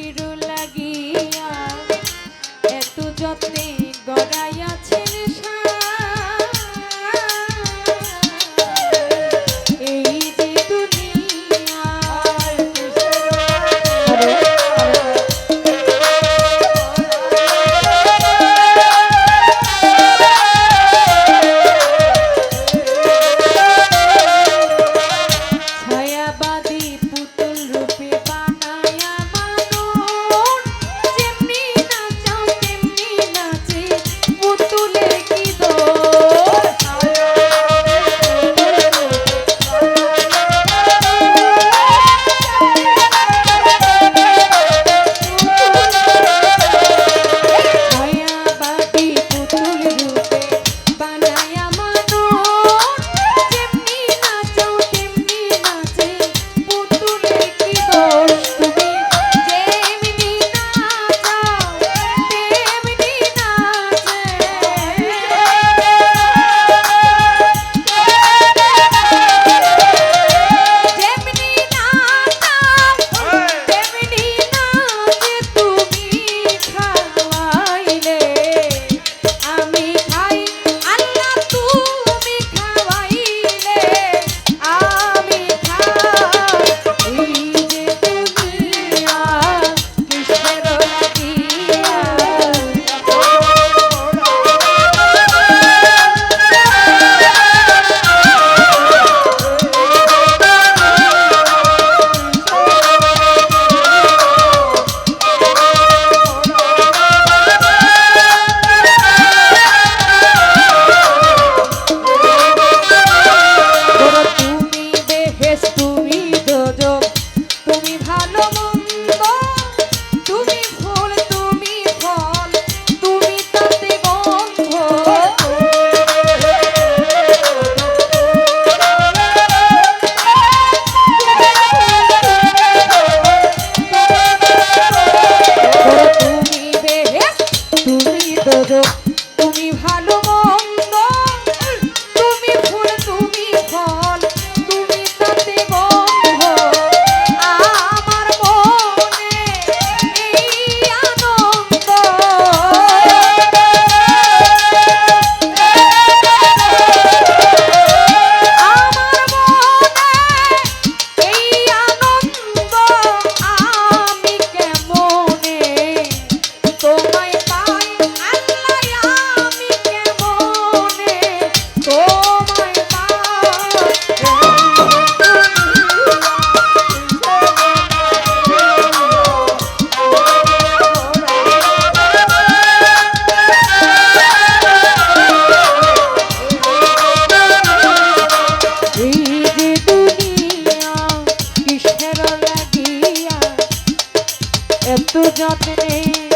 শিশির লাগিয়া এত যত্নে দোজক তুমি ভালো এত যত্নে